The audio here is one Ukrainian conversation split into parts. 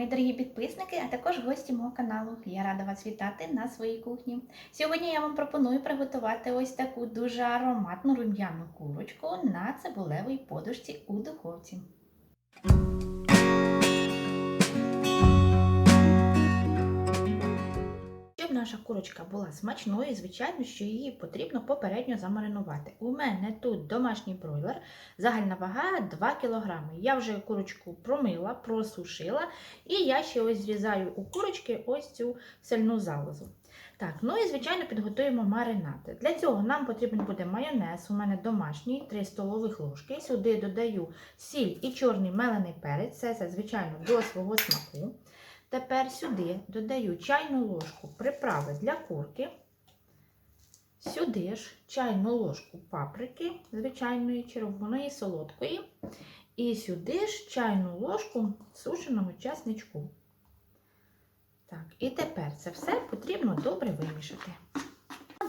мої дорогі підписники, а також гості мого каналу. Я рада вас вітати на своїй кухні. Сьогодні я вам пропоную приготувати ось таку дуже ароматну рум'яну курочку на цибулевій подушці у духовці. Наша курочка була смачною, звичайно, що її потрібно попередньо замаринувати. У мене тут домашній бройлер, загальна вага 2 кг. Я вже курочку промила, просушила, і я ще ось зрізаю у курочки ось цю сальну залозу. Так, ну і звичайно підготуємо маринати. Для цього нам потрібен буде майонез, у мене домашній, 3 столових ложки. Сюди додаю сіль і чорний мелений перець, це, це звичайно до свого смаку. Тепер сюди додаю чайну ложку приправи для курки. Сюди ж чайну ложку паприки, звичайної червоної солодкої. І сюди ж чайну ложку сушеного часничку. Так, і тепер це все потрібно добре вимішати.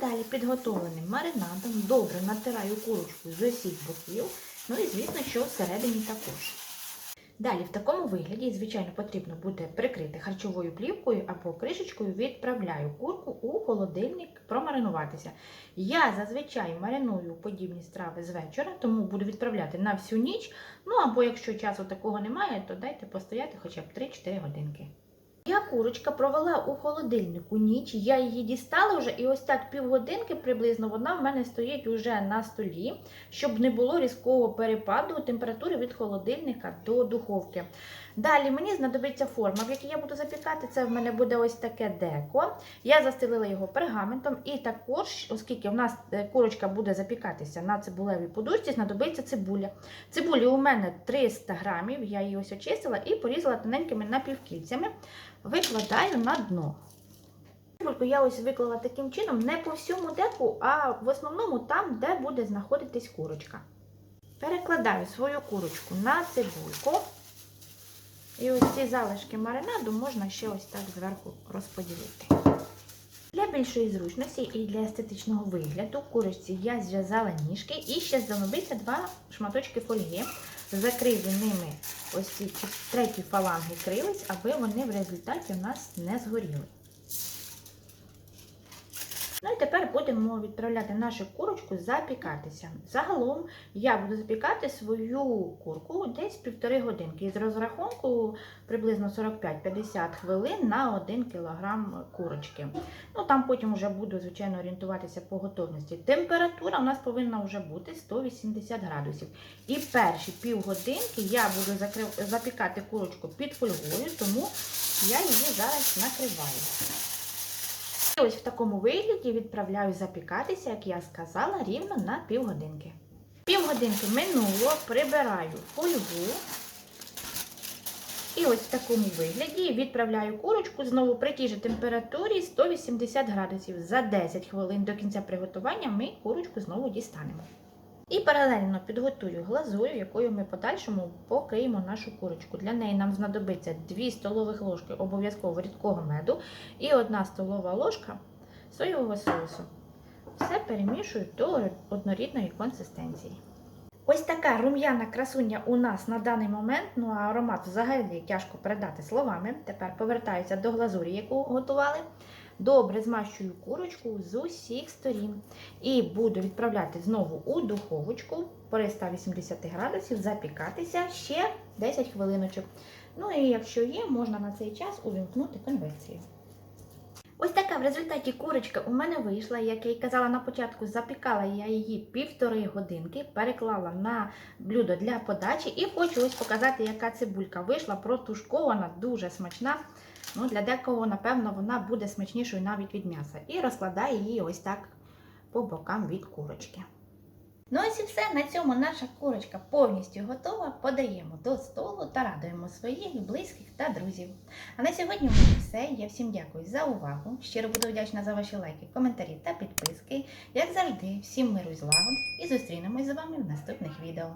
Далі підготовленим маринадом добре натираю курочку з усіх боків, ну і звісно, що всередині також. Далі, в такому вигляді, звичайно, потрібно буде прикрити харчовою плівкою або кришечкою, відправляю курку у холодильник промаринуватися. Я зазвичай мариную подібні страви з вечора, тому буду відправляти на всю ніч. Ну або якщо часу такого немає, то дайте постояти хоча б 3-4 годинки. Я курочка провела у холодильнику ніч, я її дістала вже, і ось так півгодинки приблизно вона в мене стоїть уже на столі, щоб не було різкого перепаду температури від холодильника до духовки. Далі мені знадобиться форма, в якій я буду запікати. Це в мене буде ось таке деко. Я застелила його пергаментом, і також, оскільки в нас е, курочка буде запікатися на цибулевій подушці, знадобиться цибуля. Цибулі у мене 300 грамів, я її ось очистила і порізала тоненькими напівкільцями. Викладаю на дно. Цибульку я ось виклала таким чином не по всьому деку, а в основному там, де буде знаходитись курочка. Перекладаю свою курочку на цибульку. І ось ці залишки маринаду можна ще ось так зверху розподілити. Для більшої зручності і для естетичного вигляду курочці я зв'язала ніжки і ще знадобиться два шматочки фольги. Закрию ними ось ці треті фаланги крились, аби вони в результаті в нас не згоріли. Ну і тепер будемо відправляти нашу курочку запікатися. Загалом я буду запікати свою курку десь півтори годинки. З розрахунку приблизно 45-50 хвилин на 1 кг курочки. Ну Там потім вже буду, звичайно, орієнтуватися по готовності. Температура у нас повинна вже бути 180 градусів. І перші півгодинки я буду закрив... запікати курочку під фольгою, тому я її зараз накриваю. Ось в такому вигляді відправляю запікатися, як я сказала, рівно на півгодинки. Півгодинки минуло, прибираю фольгу. І ось в такому вигляді відправляю курочку знову при тій же температурі 180 градусів. За 10 хвилин до кінця приготування ми курочку знову дістанемо. І паралельно підготую глазурю, якою ми подальшому покриємо нашу курочку. Для неї нам знадобиться 2 столових ложки обов'язково рідкого меду і 1 столова ложка соєвого соусу. Все перемішую до однорідної консистенції. Ось така рум'яна красуня у нас на даний момент, ну а аромат взагалі тяжко передати словами. Тепер повертаюся до глазурі, яку готували. Добре змащую курочку з усіх сторін. І буду відправляти знову у духовочку при 180 градусів, запікатися ще 10 хвилиночок. Ну і якщо є, можна на цей час увімкнути конвекцію. Ось така в результаті курочка у мене вийшла, як я й казала на початку, запікала я її півтори годинки, переклала на блюдо для подачі і хочу ось показати, яка цибулька вийшла протушкована, дуже смачна. Ну, Для декого, напевно, вона буде смачнішою навіть від м'яса. І розкладаю її ось так по бокам від курочки. Ну ось і все. На цьому наша курочка повністю готова. Подаємо до столу та радуємо своїх близьких та друзів. А на сьогодні в мене все. Я всім дякую за увагу. Щиро буду вдячна за ваші лайки, коментарі та підписки. Як завжди, всім миру і злагод і зустрінемось з вами в наступних відео.